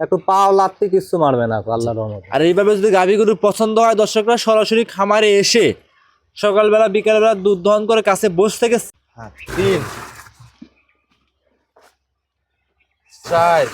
একটু পাও লাত্তি কিছু মারবে না আল্লাহ রহমত। আর এইভাবে যদি গাভী গরু পছন্দ হয় দর্শকরা সরাসরি খামারে এসে সকালবেলা বিকালবেলা দুধ দহন করে কাছে বসে থেকে হ্যাঁ, তিন চার।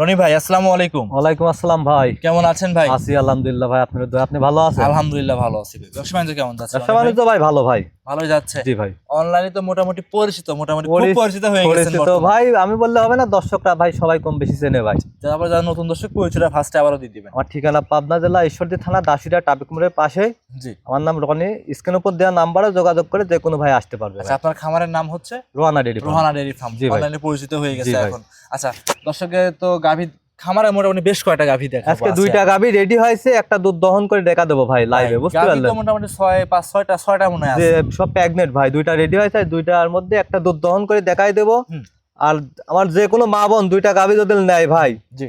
রনি ভাই আসসালামু আলাইকুম। ওয়ালাইকুম আসসালাম ভাই। কেমন আছেন ভাই? আছি আলহামদুলিল্লাহ ভাই আপনার আপনি ভালো আছেন? আলহামদুলিল্লাহ ভালো আছি ভাই। ব্যবসা বাণিজ্য কেমন যাচ্ছে? ব্যবসা বাণিজ্য ভাই ভালো ভাই। ভালোই যাচ্ছে। জি ভাই। অনলাইনে তো মোটামুটি পরিচিত মোটামুটি খুব পরিচিত হয়ে গেছে পরিচিত। ভাই আমি বললে হবে না দর্শকরা ভাই সবাই কম বেশি চেনে ভাই। তারপর যারা নতুন দর্শক পরিচয়টা ফার্স্টে আবারও দিয়ে দিবেন। আমার ঠিকানা পাবনা জেলা ঈশ্বরদী থানা দাসিরা ট্রাফিক মোড়ের পাশে। জি। আমার নাম রনি। স্ক্রিন উপর দেওয়া নাম্বারে যোগাযোগ করে যে কোনো ভাই আসতে পারবে আচ্ছা আপনার খামারের নাম হচ্ছে? Rohana dairy Rohana dairy farm. জি অনলাইনে পরিচিত হয়ে গেছে এখন। আচ্ছা দর্শকের তো গাভী খামারে মোটামুটি বেশ কয়টা গাভী দেখা আজকে দুইটা গাবি রেডি হয়েছে একটা দুধ দহন করে দেখা দেবো ভাই লাইভে বুঝতে পারলেন? মোটামুটি ছয় পাঁচ ছয়টা ছয়টা মনে আছে। সব প্যাগনেট ভাই দুইটা রেডি হয়েছে দুইটার মধ্যে একটা দুধ দহন করে দেখাই দেবো। আর আমার যে কোনো মা বোন দুইটা গাবি যদি নেয় ভাই জি।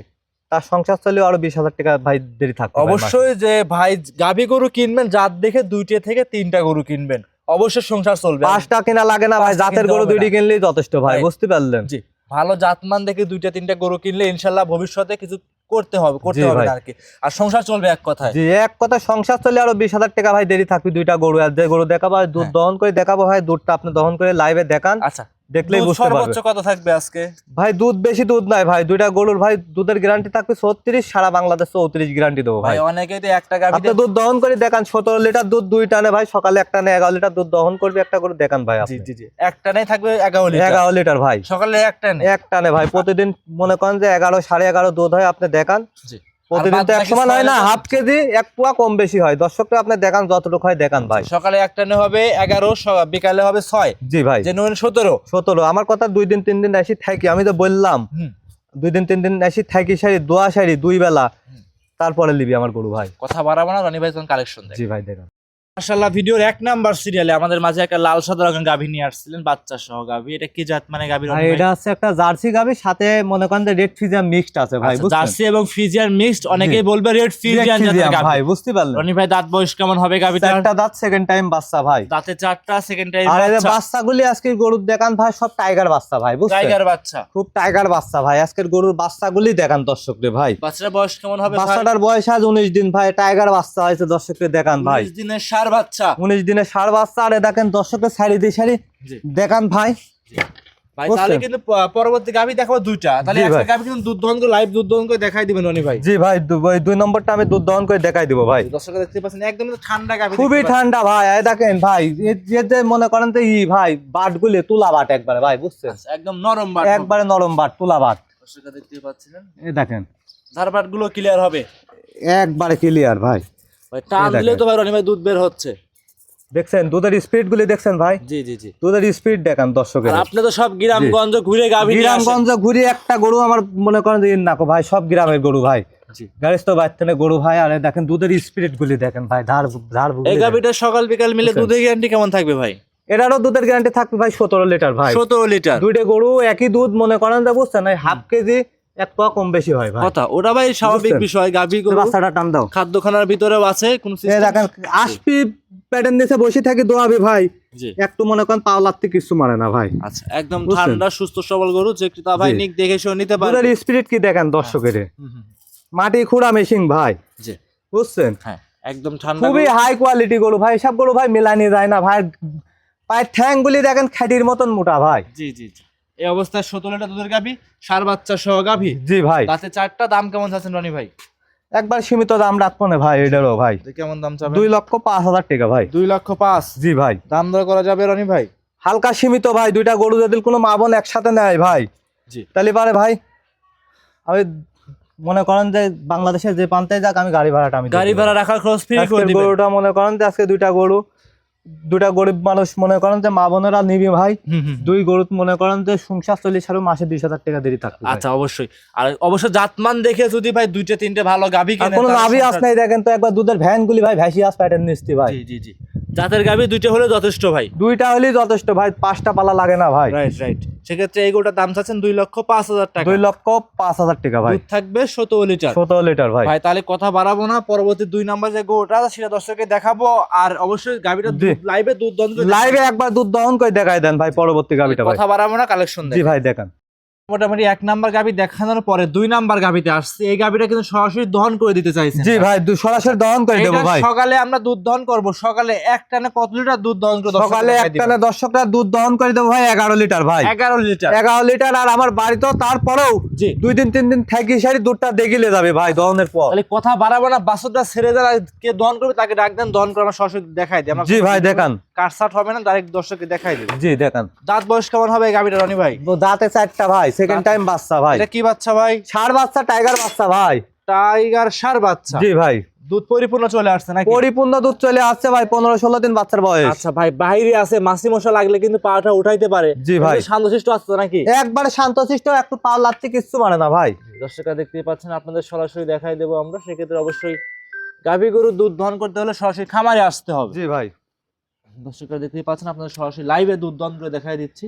তার সংসার চলেও আরও বিশ হাজার টাকা ভাই দেরি থাকবে অবশ্যই যে ভাই গাভী গরু কিনবেন জাত দেখে দুইটা থেকে তিনটা গরু কিনবেন। অবশ্যই সংসার চলবে। পাঁচটা কেনা লাগে না ভাই জাতের গরু দুইটি কিনলেই যথেষ্ট ভাই বুঝতে পারলেন? জি। ভালো জাতমান দেখে দুইটা তিনটা গরু কিনলে ইনশাল্লাহ ভবিষ্যতে কিছু করতে হবে করতে হবে। আর কি আর সংসার চলবে এক কথায়। জি এক কথা সংসার চলে আরও বিশ হাজার টাকা ভাই দেরি থাকবে দুইটা গরু। আর যে গরু দেখাবো দুধ হ্যাঁ। দহন করে দেখাবো ভাই দুধটা আপনি দহন করে লাইভে দেখান। আচ্ছা। দেখলেই বুঝতে পারবে। সর্বোচ্চ কত থাকবে আজকে? ভাই দুধ বেশি দুধ নাই ভাই দুইটা গরুর ভাই দুধের গ্যারান্টি থাকবে ছত্রিশ সারা বাংলাদেশ চৌত্রিশ গ্যারান্টি দেবো ভাই। অনেকেই তো একটা গাভী আপনি দুধ দহন করে দেখান সতেরো লিটার দুধ দুই টানে ভাই সকালে একটা টানে এগারো লিটার দুধ দহন করবে একটা করে দেখান ভাই জি আপনি। জি জি একটা নেই থাকবে এগারো লিটার। এগারো লিটার ভাই। সকালে একটা নেই এক টানে ভাই প্রতিদিন মনে করেন যে এগারো সাড়ে এগারো দুধ হয় আপনি দেখান। জি। প্রতিদিন তো এক সমান হয় না হাফ কেজি এক পোয়া কম বেশি হয়। দর্শককে আপনি দেখান যতটুকু হয় দেখান ভাই। সকালে একটা হবে এগারো বিকালে হবে ছয়। জি ভাই। যে নেবেন সতেরো। সতেরো। আমার কথা দুই দিন তিন দিন আসি থাকি। আমি তো বললাম দুই দিন তিন দিন আসি থাকি শাড়ি দোয়া শাড়ি দুই বেলা। তারপরে নিবি আমার গরু ভাই। কথা বাড়াবো না রানি ভাই তখন কালেকশন জি ভাই দেখান। মাশাআল্লাহ ভিডিওর এক নাম্বার সিরিয়ালে আমাদের মাঝে একটা লাল সাদা রঙের গাভী নিয়ে আসছিলেন বাচ্চা সহ গাভী। এটা কি জাত মানে গাভীর ভাই এটা হচ্ছে একটা জার্সি গাভী সাথে মনে করেন যে রেড ফিজিয়াম মিক্সড আছে ভাই বুঝছেন? জার্সি এবং ফিজিয়ান মিক্সড অনেকেই বলবে রেড ফিজিয়ান জাতের গাভী। ভাই বুঝতে পারলেন। রনি ভাই দাঁত বয়স কেমন হবে গাভীটা একটা দাঁত সেকেন্ড টাইম বাচ্চা ভাই। দাঁতে চারটা সেকেন্ড টাইম আর বাচ্চাগুলি আজকের গরুর দেখান ভাই সব টাইগার বাচ্চা ভাই বুঝছেন? টাইগার বাচ্চা। খুব টাইগার বাচ্চা ভাই আজকের গরুর বাচ্চাগুলি দেখান দর্শকরে ভাই। বাচ্চাটার বয়স কেমন হবে বাচ্চাটার বয়স আজ উনিশ দিন ভাই টাইগার বাচ্চা হয়েছে দর্শককে দেখান ভাই। 19 দিনের সার বাচ্চা। উনিশ দিনে ষাট বাচ্চা আরে দেখেন দর্শককে সারি দিয়ে সারি দেখান ভাই। ভাই তাহলে কিন্তু প- পরবর্তী গাভী দেখাবো দুইটা। তাহলে একটা গাভী কিন্তু দুধ দহন করে লাইভ দুধ দহন করে দেখাই দিবেন ভাই। জি ভাই দুই নম্বরটা আমি দুধ দহন করে দেখাই দিব ভাই। দর্শক দেখতে পাচ্ছেন একদম ঠান্ডা গাভী খুবই ঠান্ডা ভাই এই দেখেন ভাই যে মনে করেন তো ই ভাই বাট গুলি তুলা বাট একবারে ভাই বুঝছেন? আচ্ছা, একদম নরম বাট। একবারে নরম বাট তুলা বাট। দর্শক দেখতে পাচ্ছিলেন। এই দেখেন। ধারবাটগুলো ক্লিয়ার হবে। একবারে ক্লিয়ার ভাই। ভাই টান। দিলেও তো ভাই রনি ভাই দুধ বের হচ্ছে। দেখছেন দুধের স্পিড গুলি দেখছেন ভাই? জি জি জি। দুধের স্পিড দেখান দর্শকের। আপনি তো সব গ্রামগঞ্জ ঘুরে গাভী গ্রামগঞ্জ ঘুরে একটা গরু আমার মনে করেন যে নাকো ভাই সব গ্রামের গরু ভাই। গাড়িস তো বাচ্চানে গরু ভাই আর দেখেন দুধের স্পিরিট গুলি দেখেন ভাই ধার ধার এই গাভীটা সকাল বিকাল মিলে দুধের গ্যারান্টি কেমন থাকবে ভাই? এটারও দুধের গ্যারান্টি থাকবে ভাই সতেরো লিটার ভাই। সতেরো লিটার দুইটা গরু একই দুধ মনে করেন যে বুঝছেন হাফ কেজি এক পোয়া কম বেশি হয় ভাই। কথা ওটা ভাই স্বাভাবিক বিষয় গাভী গরু বাচ্চাটা টান দাও। খাদ্যখানার ভিতরেও আছে কোন দেখেন আসপি প্যাটার্ন নিচে বসে থাকি দোয়াবি ভাই। একটু মনে করেন পাও লাগতে কিছু মারে না ভাই। আচ্ছা একদম ঠান্ডা সুস্থ সবল গরু যে ভাই নিক দেখে শুনে নিতে পারে দুধের স্পিরিট কি দেখেন দর্শকের? হুম, হুম, মাটি খুঁড়া মেশিন ভাই। জি। বুঝছেন? হ্যাঁ একদম ঠান্ডা খুবই হাই কোয়ালিটি গরু ভাই সব গরু ভাই মেলানি যায় না ভাই। পায়ের ঠ্যাং গুলি দেখেন খ্যাটির মতন মোটা ভাই। জি জি জি। এই অবস্থায় সতেরো লিটার দুধের গাভী সার বাচ্চা সহ গাভী। জি ভাই। তাতে চারটা দাম কেমন চাচ্ছেন রনি ভাই? একবার সীমিত দাম রাখব না ভাই এটারও ভাই। কেমন দাম চাবেন? দুই লক্ষ পাঁচ হাজার টাকা ভাই। দুই লক্ষ পাঁচ? জি ভাই। দাম দর করা যাবে রনি ভাই? হালকা সীমিত ভাই দুইটা গরু যদি কোনো মা বোন একসাথে নেয় ভাই। জি। তাহলে পারে ভাই। আমি মনে করেন যে বাংলাদেশের যে প্রান্তে যাক আমি গাড়ি ভাড়াটা আমি গাড়ি ভাড়া রাখার খরচ ফ্রি করে আজকের গরুটা মনে করেন যে আজকে দুইটা গরু দুইটা গরিব মানুষ মনে করেন যে মা বোনেরা নিবি ভাই। দুই গরু মনে করেন যে সংসার চল্লিশ আরও মাসে দুইশ হাজার টাকা দেরি থাকে আচ্ছা অবশ্যই। আর অবশ্য জাতমান দেখে যদি ভাই দুইটা তিনটে ভালো গাভী কোনো গাভী আস নাই দেখেন তো একবার দুধের ভ্যান গুলি ভাই ভ্যাসি আস প্যাটার্ন নিস্তি ভাই। জি জি জি। জাতের গাভী দুইটা হলে যথেষ্ট ভাই। দুইটা হলেই যথেষ্ট ভাই পাঁচটা পালা লাগে না ভাই। রাইট রাইট সেক্ষেত্রে এই গোটা দাম চাচ্ছেন দুই লক্ষ পাঁচ হাজার টাকা। দুই লক্ষ পাঁচ হাজার টাকা ভাই। দুধ থাকবে সতেরো লিটার। সতেরো লিটার ভাই। ভাই তাহলে কথা বাড়াবো না পরবর্তী দুই নাম্বার যে গোটা সেটা দর্শককে দেখাবো। আর অবশ্যই গাভীটা লাইভে দুধ দন্ত লাইভে একবার দুধ দহন করে দেখাই দেন ভাই পরবর্তী গাবিটা ভাই। কথা বাড়াবো না কালেকশন জি ভাই দেখান। মোটামুটি এক নাম্বার গাভি দেখানোর পরে দুই নাম্বার গাভিতে আসছে। এই গাভিটা কিন্তু সরাসরি দহন করে দিতে চাইছে জি ভাই সরাসরি দহন করে দেবো ভাই। সকালে আমরা দুধ দহন করব। সকালে এক টানে কত লিটার দুধ দহন করে সকালে একটানে দর্শকরা দুধ দহন করে দেবো ভাই এগারো লিটার ভাই। এগারো লিটার। এগারো লিটার আর আমার বাড়িতেও তারপরেও জি। দুই দিন তিন দিন থাকি সারি দুধটা দেখিলে যাবে ভাই দহনের পর। তাহলে কথা বাড়াবো না বাসুরটা ছেড়ে যারা কে দহন করবে তাকে ডাক দেন দহন করে আমরা সরাসরি দেখাই দিই। জি ভাই দেখান। কাটসাট হবে না ডাইরেক্ট দর্শককে দেখাই দিই। জি দেখান। দাঁত বয়স কেমন হবে গাভিটা রনি ভাই? দাঁতে চারটা ভাই সেকেন্ড টাইম বাচ্চা ভাই। এটা কি বাচ্চা ভাই? ষাড় বাচ্চা টাইগার বাচ্চা ভাই। টাইগার সার বাচ্চা। জি ভাই। দুধ পরিপূর্ণ চলে আসছে নাকি? পরিপূর্ণ দুধ চলে আসছে ভাই পনেরো ষোলো দিন বাচ্চার বয়স। আচ্ছা ভাই বাইরে আছে মাসি মশা লাগলে কিন্তু পাটা উঠাইতে পারে। জি ভাই। শান্তশিষ্ট তো নাকি? একবারে শান্তশিষ্ট একটু পা লাগছে কিচ্ছু মানে না ভাই। দর্শকরা দেখতেই পাচ্ছেন আপনাদের সরাসরি দেখাই দেবো আমরা। সেক্ষেত্রে অবশ্যই গাভী গরুর দুধ দহন করতে হলে সরাসরি খামারে আসতে হবে। জি ভাই। দর্শকরা দেখতেই পাচ্ছেন আপনাদের সরাসরি লাইভে দুধ দহন করে দেখাই দিচ্ছি।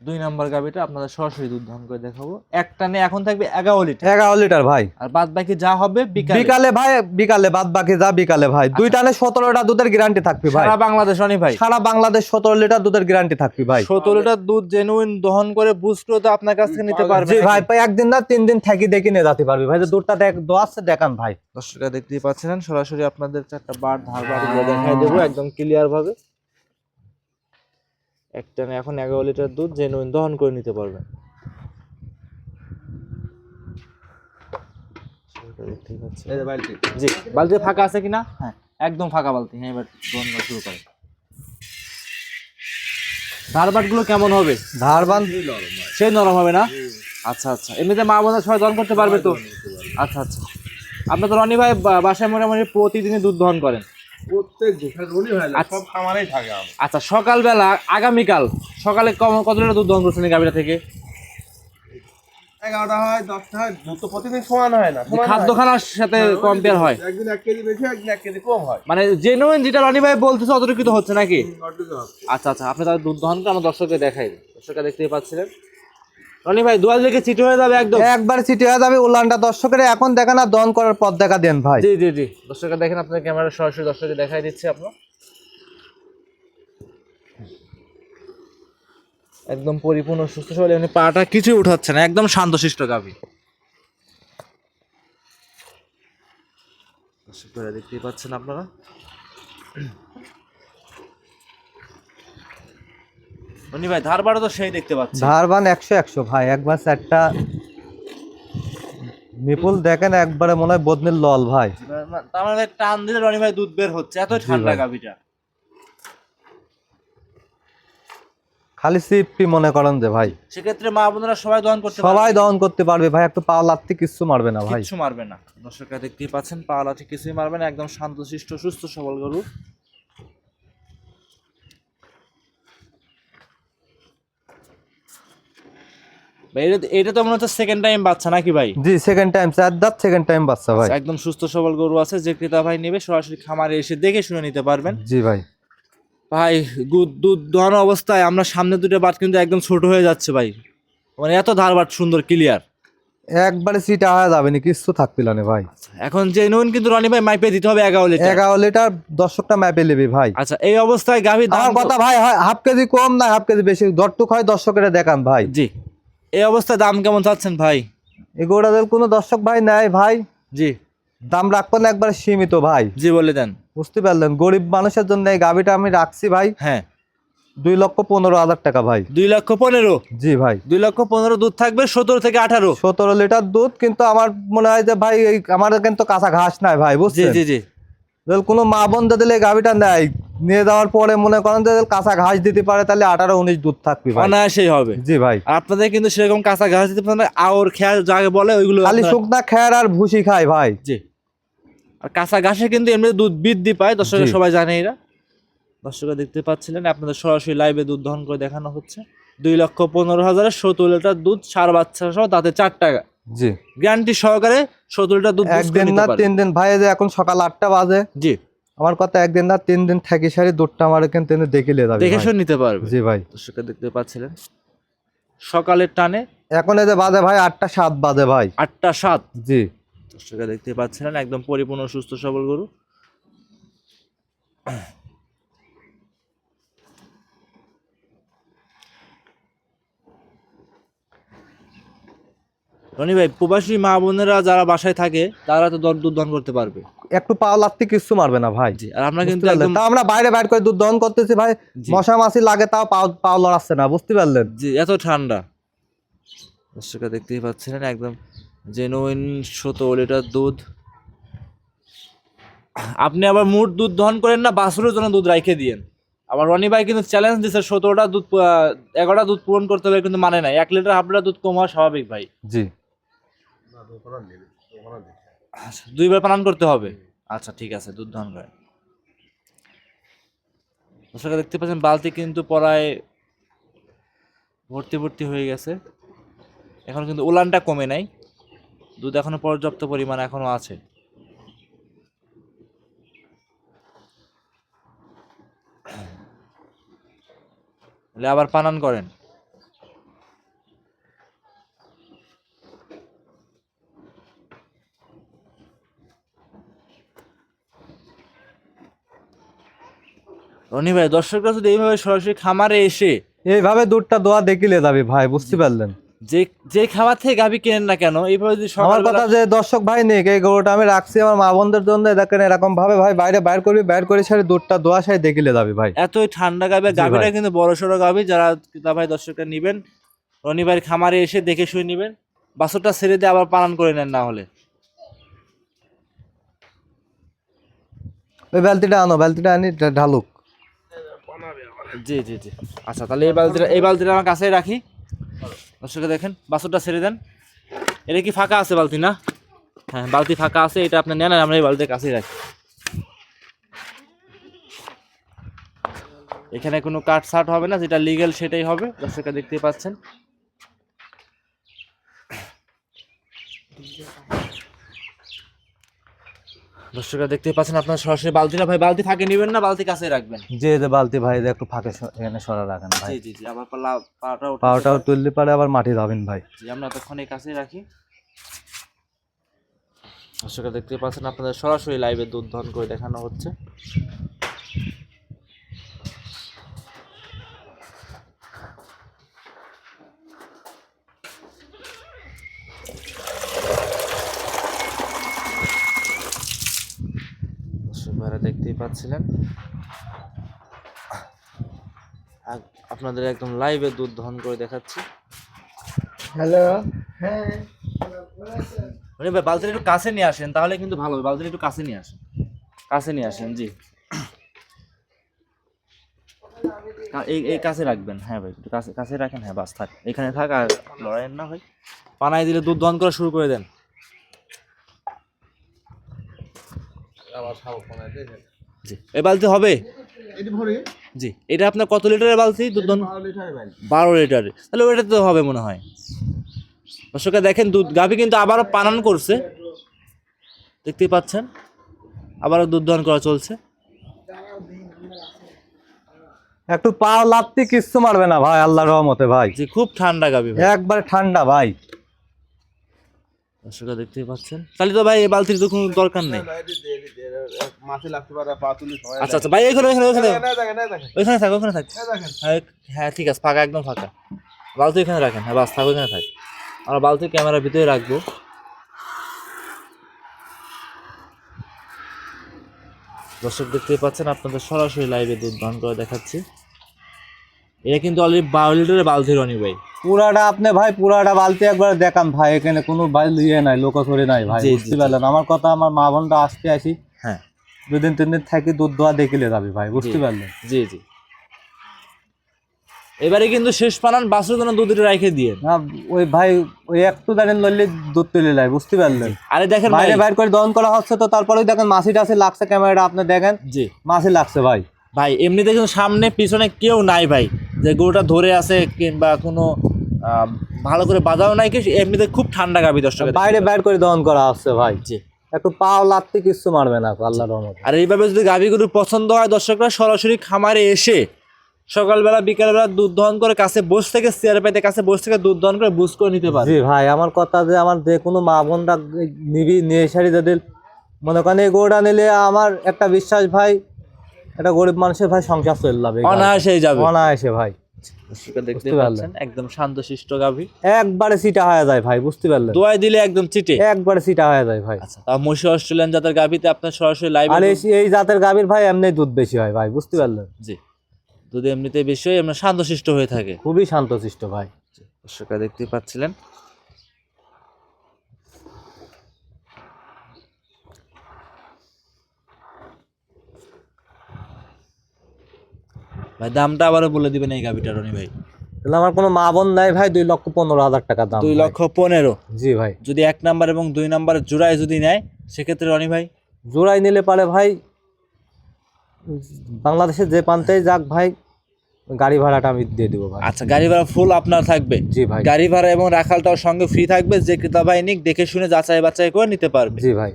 দুই নাম্বার গাভীটা আপনাদের সরাসরি দুধ দহন করে দেখাবো। এক টানে এখন থাকবে এগারো লিটার। এগারো লিটার ভাই। আর বাদ বাকি যা হবে বিকালে। ভাই বিকালে বাদ বাকি যা বিকালে ভাই। দুই টানে সতেরোটা দুধের গ্যারান্টি থাকবে ভাই। সারা বাংলাদেশ অনি ভাই। সারা বাংলাদেশ সতেরো লিটার দুধের গ্যারান্টি থাকবে ভাই। সতেরো লিটার দুধ জেনুইন দহন করে বুস্ট করে তো আপনার কাছ থেকে নিতে পারবে। ভাই ভাই একদিন না তিন দিন থাকি দেখে নিয়ে যেতে পারবি ভাই। দুধটা দেখ দোয়াচ্ছে দেখান ভাই। দর্শকরা দেখতেই পাচ্ছেন সরাসরি আপনাদের চারটা বার ধার বার দেখাই দেবো একদম ক্লিয়ার ভাবে। একটানে এখন এগারো লিটার দুধ জেনুইন দহন করে নিতে পারবেন। জি বালতি ফাঁকা আছে কিনা? হ্যাঁ। একদম ফাঁকা বালতি। হ্যাঁ এবার দহন করা শুরু করে ধারবাটগুলো কেমন হবে? ধারবান সেই নরম হবে না? আচ্ছা আচ্ছা। এমনিতে মা বোনের সবাই দহন করতে পারবে তো? আচ্ছা আচ্ছা। আপনার তো রনি ভাই বাসায় মোটামুটি প্রতিদিনই দুধ দহন করেন? প্রত্যেক আচ্ছা। সব খামারেই থাকে আচ্ছা সকালবেলা আগামীকাল সকালে কম- কত লিটার দুধ দহন করছেন গাভীটা থেকে? এগারোটা হয় দশটা হয় দুধ তো প্রতিদিন সমান হয় না খাদ্য খানার সাথে কম্পেয়ার হয়। একদিন এক কেজি বেশি একদিন এক কেজি কম হয়। মানে জেনুইন যেটা রনি ভাই বলতেছে অতটুকু হচ্ছে নাকি? আচ্ছা আচ্ছা আপনি তাহলে দুধ দহন করে আমার দর্শককে দেখাই দর্শকরা দেখতেই পাচ্ছিলেন। রনি ভাই দুয়াল দিকে চিঠি হয়ে যাবে একদম। একবার সিটি হয়ে যাবে। উলানটা দর্শকের এখন দেখা না দহন করার পর দেখা দেন ভাই। জি জি জি। দর্শকরা দেখেন আপনার ক্যামেরা সরাসরি দর্শককে দেখাই দিচ্ছে আপনার। একদম পরিপূর্ণ সুস্থ সবল এমনি পাটা কিছুই উঠাচ্ছে না একদম শান্তশিষ্ট গাভী। দেখতেই পাচ্ছেন আপনারা। ভাই ধারবাড়া তো সেই দেখতে পাচ্ছি। ধারবান একশো একশো ভাই একবার চারটা দেখেন একবারে মনে হয় বদনির লল ভাই। তার মানে টান দিলে রনি ভাই দুধ বের হচ্ছে এত ঠান্ডা। গাভীটা। খালি সিপি মনে করেন যে ভাই। সেক্ষেত্রে মা বোনেরা সবাই দহন করতে সবাই দহন করতে পারবে ভাই একটু পাওয়া লাগতে কিচ্ছু মারবে না ভাই। কিচ্ছু মারবে না। দর্শকরা দেখতেই পাচ্ছেন পা লাঠি কিছুই মারবে না একদম শান্তশিষ্ট সুস্থ সবল গরু। এটা- এটা তো মনে হচ্ছে সেকেন্ড টাইম বাচ্চা নাকি ভাই? জি সেকেন্ড টাইম চার দাঁত সেকেন্ড টাইম বাচ্চা ভাই। একদম সুস্থ সবল গরু আছে যে ক্রেতা ভাই নেবে সরাসরি খামারে এসে দেখে শুনে নিতে পারবেন। জি ভাই। ভাই দুধ দুধ অবস্থায় আমরা সামনে দুটো বাট কিন্তু একদম ছোট হয়ে যাচ্ছে ভাই। মানে এত ধার বাট সুন্দর ক্লিয়ার একবারে সিট হয়ে যাবে না কিছু থাকছিল না ভাই। এখন যে নুন কিন্তু রনি ভাই মাইপে দিতে হবে এগারো লিটার। এগারো লিটার দর্শকটা ম্যাপে নেবে ভাই। আচ্ছা এই অবস্থায় গাভী আমার কথা ভাই হয় হাফ কেজি কম না হাফ কেজি বেশি। দরটুক হয় দর্শকেরা দেখান ভাই। জি। এই অবস্থায় দাম কেমন চাচ্ছেন ভাই? এই এগুলোদের কোনো দর্শক ভাই নেয় ভাই। জি। দাম রাখব না একবার সীমিত ভাই। জি বলে দেন। বুঝতে পারলেন গরিব মানুষের জন্য এই গাভিটা আমি রাখছি ভাই। হ্যাঁ। দুই লক্ষ পনেরো হাজার টাকা ভাই। দুই লক্ষ পনেরো? জি ভাই। দুই লক্ষ পনেরো দুধ থাকবে সতেরো থেকে আঠারো? সতেরো লিটার দুধ কিন্তু আমার মনে হয় যে ভাই এই আমার কিন্তু কাঁচা ঘাস নাই ভাই জি জি জি। যদি কোনো মা বোন দিলে এই গাভিটা নেয় নিয়ে যাওয়ার পরে মনে করেন যে কাঁচা ঘাস দিতে পারে তাহলে আঠারো উনিশ দুধ থাকবে অনায়াসেই হবে। জি ভাই। আপনাদের কিন্তু সেরকম কাঁচা ঘাস দিতে পারে আওর খেয়াল যাকে বলে ওইগুলো খালি শুকনা খেয়ার আর ভুসি খায় ভাই। জি। আর কাঁচা ঘাসে কিন্তু এমনি দুধ বৃদ্ধি পায় দর্শকের সবাই জানে এরা। দর্শকরা দেখতে পাচ্ছিলেন আপনাদের সরাসরি লাইভে দুধ দহন করে দেখানো হচ্ছে। দুই লক্ষ পনেরো হাজারের সত্তর লিটার দুধ সার বাচ্চা সহ তাতে চার টাকা। জি। গ্যারান্টি সহকারে সত্তর লিটার দুধ একদিন না তিন দিন ভাই যে এখন সকাল আটটা বাজে। জি। আমার কথা একদিন না তিন দিন থাকি সারি দুধটা আমার কিন্তু দেখে লিয়ে যাবে দেখে। শুনে নিতে পারবে। জি ভাই। দর্শকরা দেখতে পাচ্ছিলেন। সকালের টানে এখন এই যে বাজে ভাই আটটা সাত বাজে ভাই। আটটা সাত। জি। দর্শকরা দেখতে পাচ্ছিলেন একদম পরিপূর্ণ সুস্থ সবল গরু। রনি ভাই প্রবাসী মা বোনেরা যারা বাসায় থাকে তারা তো দর- দুধ দহন করতে পারবে। একটু পাও লাগতে কিচ্ছু মারবে না ভাই। আর আমরা কিন্তু তা আমরা বাইরে বাইর করে দুধ দহন করতেছি ভাই। মশা মাছি লাগে তাও পাও পাও লড়াচ্ছে না বুঝতে পারলেন? জি এত ঠান্ডা। দর্শকরা দেখতেই পাচ্ছিলেন একদম জেনুইন সতেরো লিটার দুধ। আপনি আবার মুঠ দুধ দহন করেন না বাছুরের জন্য দুধ রাইখে দিয়েন। আবার রনি ভাই কিন্তু চ্যালেঞ্জ দিচ্ছে সতেরোটা দুধ এগারোটা দুধ পূরণ করতে হবে কিন্তু মানে নাই। এক লিটার হাফ লিটার দুধ কম হওয়া স্বাভাবিক ভাই। জি। আচ্ছা দুইবার পালন করতে হবে? আচ্ছা ঠিক আছে দুধ দহন করে দর্শকরা দেখতে পাচ্ছেন বালতি কিন্তু পড়ায় ভর্তি ভর্তি হয়ে গেছে। এখন কিন্তু উলানটা কমে নাই। দুধ এখনও পর্যাপ্ত পরিমাণ এখনও আছে। আবার পানান করেন। রনি ভাই দর্শকরা যদি এইভাবে সরাসরি খামারে এসে এইভাবে দুধটা দোয়া দেখিলে যাবে ভাই বুঝতে পারলেন। যে যে খাবার থেকে গাভি কেনেন না কেন এইভাবে যদি আমার কথা যে দর্শক ভাই নেই এই গরুটা আমি রাখছি আমার মা বোনদের জন্য দেখেন এরকম ভাবে ভাই বাইরে বাইর করবি বাইর করে সারি দুধটা দোয়া সারি দেখিলে যাবে ভাই। এতই ঠান্ডা গাবে গাভিটা কিন্তু বড় সড়ো গাভি যারা ক্রেতা ভাই দর্শকরা নিবেন ভাই খামারে এসে দেখে শুয়ে নিবেন বাছরটা ছেড়ে দিয়ে আবার পালন করে নেন না হলে। ওই বালতিটা আনো বালতিটা আনি ঢালুক। জি জি জি। আচ্ছা তাহলে এই বালতিটা এই বালতিটা আমার কাছেই রাখি। দর্শকে দেখেন বাছরটা ছেড়ে দেন। এটা কি ফাঁকা আছে বালতি, না? হ্যাঁ বালতি ফাঁকা আছে, এটা আপনি নেন আর আমরা এই বালতির কাছেই রাখি। এখানে কোনো কাট সাট হবে না, যেটা লিগেল সেটাই হবে, দর্শকরা দেখতে পাচ্ছেন। দর্শকরা দেখতে পাচ্ছেন আপনার সরাসরি বালতিটা ভাই বালতি ফাঁকে নেবেন না? বালতি কাছে রাখবেন। যে যে বালতি ভাই একটু ফাঁকে এখানে সরা রাখেন ভাই। জি জি আবার পালা পাটা পাটাও পাওয়াটাও তুললে পারে আবার মাটি যাবেন ভাই। জি আমরা তখন এই কাছে রাখি। দর্শকরা দেখতে পাচ্ছেন আপনাদের সরাসরি লাইভে দুধ ধন করে দেখানো হচ্ছে। ভাইরা দেখতেই পাচ্ছিলেন। আপনাদের একদম লাইভে দুধ দহন করে দেখাচ্ছি। হ্যালো মানে ভাই বালতিটা একটু কাছে নিয়ে আসেন তাহলে কিন্তু ভালো হবে। বালতিটা একটু কাছে নিয়ে আসেন। কাছে নিয়ে আসেন জি। এই এই কাছে রাখবেন। হ্যাঁ ভাই একটু কাছে কাছে রাখেন। হ্যাঁ বাস থাক। এখানে থাক আর লড়াইয়ের না ভাই পানায় দিলে দুধ দহন করা শুরু করে দেন। জি। এই বালতি হবে? জি। এটা আপনার কত লিটারের বালতি দুধ বারো লিটার লিটারের। তাহলে ওইটা তো হবে মনে হয়। দর্শকরা দেখেন দুধ গাভি কিন্তু আবারও পানান করছে। দেখতেই পাচ্ছেন? আবারও দুধ দহন করা চলছে। একটু পাও লাগতে কিচ্ছু মারবে না ভাই আল্লাহর রহমতে ভাই। যে খুব ঠান্ডা গাভি ভাই। একবার ঠান্ডা ভাই। দর্শকরা দেখতেই পাচ্ছেন। তাহলে তো ভাই এই বালতির তো কোনো দরকার নেই। মাছে লাগতে পারে পা তুলি আচ্ছা আচ্ছা ভাই এখানে এখানে ওখানে ওইখানে থাক ওখানে থাক। হ্যাঁ হ্যাঁ ঠিক আছে ফাঁকা একদম ফাঁকা। বালতি এখানে রাখেন হ্যাঁ বাস থাক ওইখানে থাক। আমরা বালতি ক্যামেরার ভিতরে রাখব। দর্শক দেখতেই পাচ্ছেন আপনাদের সরাসরি লাইভে দুধ দান করে দেখাচ্ছি। এটা কিন্তু অলরেডি বারো লিটারের বালতি রনি ভাই। পুরাটা আপনি ভাই পুরাটা বালতি একবার দেখান ভাই এখানে কোনো ভাই ইয়ে নাই লোকথরি নাই ভাই বুঝতে পারলেন? আমার কথা আমার মা বোনটা আসতে আসি। হ্যাঁ। দুদিন তিন দিন থাকি দুধ দোয়া দেখিলে যাবে ভাই বুঝতে। পারলেন? জি জি। এবারে কিন্তু শেষ পানান বাসুর কোনো দুধ রেখে দিয়ে না ওই ভাই ওই একটু দাঁড়িয়ে লইলে দুধ তুলে লাই বুঝতে পারলেন? আরে দেখেন বাইরে বাইর করে দহন করা হচ্ছে তো তারপরে দেখেন মাসি টাসি লাগছে ক্যামেরাটা আপনি দেখেন। জি। মাসি লাগছে ভাই। ভাই এমনিতে কিন্তু সামনে পিছনে কেউ নাই ভাই। যে গরুটা ধরে আছে কিংবা কোনো ভালো করে বাজাও নাই কি এমনিতে খুব ঠান্ডা গাবি দর্শক বাইরে বাইর করে দহন করা হচ্ছে ভাই। জি। একটু পাও লাগতে কিচ্ছু মারবে না আল্লাহর রহমতে। আর এইভাবে যদি গাভী গরু পছন্দ হয় দর্শকরা সরাসরি খামারে এসে সকালবেলা বিকালবেলা দুধ দহন করে কাছে বসে থেকে চেয়ার পাইতে কাছে বসে থেকে দুধ দহন করে বুঝ করে নিতে পারে। জি ভাই আমার কথা যে আমার যে কোনো মা বোনরা নিবি নিয়ে সারি যাদের মনে করেন এই গরুটা নিলে আমার একটা বিশ্বাস ভাই একটা গরিব মানুষের ভাই সংসার চলে যাবে অনায়াসেই যাবে। অনায়াসে ভাই। দর্শকরা দেখতে বুঝতে পাচ্ছেন একদম শান্তশিষ্ট গাভী। একবারে সিটা হয়ে যায় ভাই বুঝতে পারলেন। দোয়াই দিলে একদম চিটে। একবারে সিটা হয়ে যায় ভাই। আচ্ছা মহিষী অস্ট্রেলিয়ান জাতের গাভীতে আপনার সরাসরি লাইভ আর এই- এই জাতের গাভীর ভাই এমনি দুধ বেশি হয় ভাই বুঝতে পারলেন। জি দুধ এমনিতে বেশি হয় এমনি শান্তশিষ্ট হয়ে থাকে। খুবই শান্তশিষ্ট ভাই। দর্শকরা দেখতে পাচ্ছিলেন ভাই দামটা আবারও বলে দিবেন এই গাভিটা রনি ভাই। তাহলে আমার কোনো মা বোন নাই ভাই দুই লক্ষ পনেরো হাজার টাকা দাম দুই লক্ষ পনেরো। জি ভাই। যদি এক নাম্বার এবং দুই নাম্বার জোড়ায় যদি নেয় সেক্ষেত্রে রনি ভাই? জোড়াই নিলে পারে ভাই বাংলাদেশের যে প্রান্তেই যাক ভাই গাড়ি ভাড়াটা আমি দিয়ে দিব ভাই। আচ্ছা গাড়ি ভাড়া ফুল আপনার থাকবে। জি ভাই। গাড়ি ভাড়া এবং রাখালটাও সঙ্গে ফ্রি থাকবে যে ক্রেতা ভাই নিক দেখে শুনে যাচাই বাছাই করে নিতে পারবে। জি ভাই।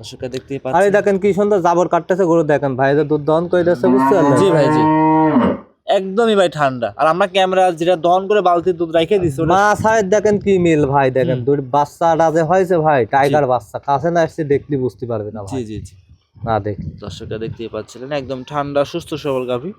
দর্শকরা দেখতেই আরে দেখেন কি সুন্দর জাবর কাটতেছে গরু দেখেন ভাই যে দুধ দহন করে দিচ্ছে বুঝতে পারলেন জি ভাই জি। একদমই ভাই ঠান্ডা। আর আমরা ক্যামেরা যেটা দহন করে বালতির দুধ রেখে ওটা মা সাহেব দেখেন কি মিল ভাই দেখেন দুই বাচ্চাটা যে হয়েছে ভাই টাইগার বাচ্চা। কাছে না এসে দেখলি বুঝতে পারবে না জি ভাই। জি জি। না দেখলি। দর্শকরা দেখতেই পাচ্ছিলেন একদম ঠান্ডা সুস্থ সবল গাভী।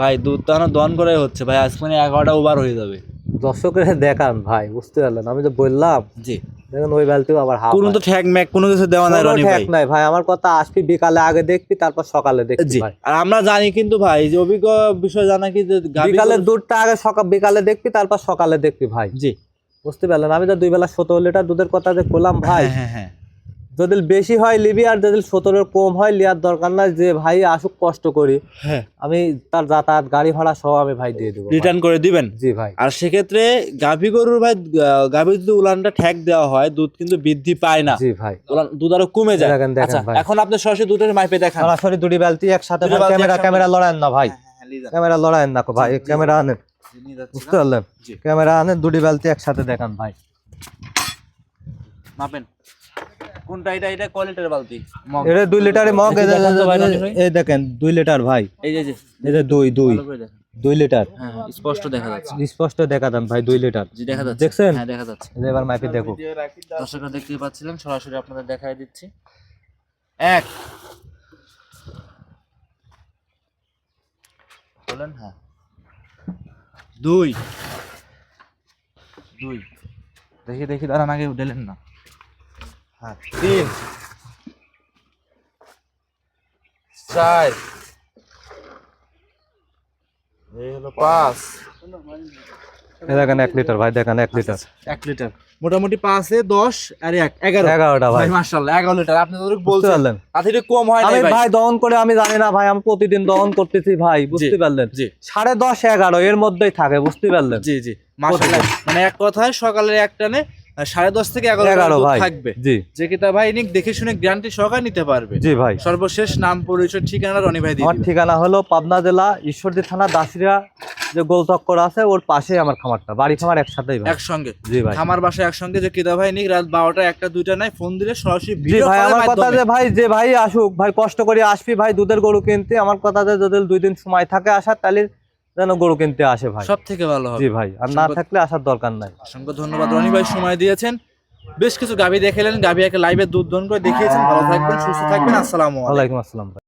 ভাই দুধ তো দহন করাই হচ্ছে। ভাই আজ মানে এগারোটা ওভার হয়ে যাবে। দর্শকের দেখান ভাই বুঝতে পারলেন। আমি তো বললাম জি। দেখেন ওই বেলতেও আবার হাফ কোনো তো ঠ্যাক ম্যাক কোনো কিছু দেওয়া নাই রনি ভাই। নাই ভাই আমার কথা আসবি বিকালে আগে দেখবি তারপর সকালে দেখবি ভাই। আর আমরা জানি কিন্তু ভাই যে অভিজ্ঞ বিষয় জানা কি যে বিকালে দুধটা আগে সকাল বিকালে দেখবি তারপর সকালে দেখবি ভাই। জি। বুঝতে পারলেন? আমি তো দুই বেলা সতেরো লিটার দুধের কথা যে ভাই হ্যাঁ হ্যাঁ হ্যাঁ। যদি বেশি হয় লিবি আর যদি সতেরোর কম হয় লিয়ার দরকার নাই যে ভাই আসুক কষ্ট করি। হ্যাঁ। আমি তার যাতায়াত গাড়ি ভাড়া সব আমি ভাই দিয়ে দেবো। রিটার্ন করে দিবেন? জি ভাই। আর সেক্ষেত্রে গাভী গরুর ভাই গাভীর যদি উলানটা ঠ্যাক দেওয়া হয় দুধ কিন্তু বৃদ্ধি পায় না। জি ভাই। উলান দুধ আরও কমে যায়। দেখেন, দেখেন আচ্ছা ভাই। এখন আপনি সরাসরি দুধের মাইপে দেখান। সরাসরি দুটি বালতি একসাথে ক্যামেরা ক্যামেরা লড়ায়েন না ভাই। হ্যাঁ, ক্যামেরা লড়ায়েন না ভাই ক্যামেরা আনেন। বুঝতে পারলেন? ক্যামেরা আনেন দুটি বালতি একসাথে দেখান ভাই। মাপেন। কোনটা? এটা এটা কোয়ালিটির বালতি? মগ। এটা দুই লিটারের মগ। এই দেখেন দুই লিটার ভাই। এই যে এই যে। দুই দুই। লিটার। হ্যাঁ হ্যাঁ, স্পষ্ট দেখা যাচ্ছে। স্পষ্ট দেখা দেন ভাই দুই লিটার। জি দেখা যাচ্ছে। দেখছেন? হ্যাঁ দেখা যাচ্ছে। এই এবার মাইপে দেখো। দর্শকরা দেখতেই পাচ্ছিলেন সরাসরি আপনাদের দেখাই দিচ্ছি। এক। বলেন হ্যাঁ। দুই। দুই। দেখি দেখি দাঁড়ান আগে উঠলেন না। হ্যাঁ তিন চার এই হলো পাঁচ। দেখেন এক লিটার ভাই দেখেন এক লিটার। এক লিটার। মোটামুটি পাঁচে দশ আর এক এগারো। এগারোটা ভাই। মার্শাল্লাহ এগারো লিটার। আপনি তো পারলেন। তাতে কম হয় আমি ভাই। দহন করে আমি জানি না ভাই আমি প্রতিদিন দহন করতেছি ভাই বুঝতে পারলেন? জি। সাড়ে দশ এগারো এর মধ্যেই থাকে বুঝতে পারলেন? জি জি মার্শাল্লাহ মানে এক কথায় সকালের একটানে আহ, সাড়ে দশ থেকে এগারো থাকবে। জি। যে কিতা ভাই নিক দেখে শুনে গ্যারান্টি সহকারে নিতে পারবে। জি ভাই। সর্বশেষ নাম পরিচয় ঠিকানা রনি ভাই আমার ঠিকানা হলো পাবনা জেলা ঈশ্বরদী থানা দাসিরা যে গোলচক্কর আছে ওর পাশেই আমার খামারটা। বাড়ি খামার একসাথেই ভাই। একসঙ্গে। জি ভাই। খামার বাসায় একসঙ্গে। যে কিতা ভাই নিক রাত বারোটা একটা দুইটা নাই ফোন দিলে সরাসরি জি ভিডিও ভাই আমার কথা যে ভাই যে ভাই আসুক ভাই কষ্ট করে আসবি ভাই দুধের গরু কিনতে আমার কথা যে যদি দুই দিন সময় থাকে আসার তাহলে যেন গরু কিনতে আসে ভাই। সব থেকে ভালো হবে। জি ভাই আর না থাকলে আসার দরকার নাই। অসংখ্য ধন্যবাদ রনি ভাই সময় দিয়েছেন। বেশ কিছু গাভী দেখালেন গাভী একে লাইভে দুধ দন করে দেখিয়েছেন। ভালো থাকবেন সুস্থ থাকবেন। আসসালামু আলাইকুম। আসসালাম ভাই।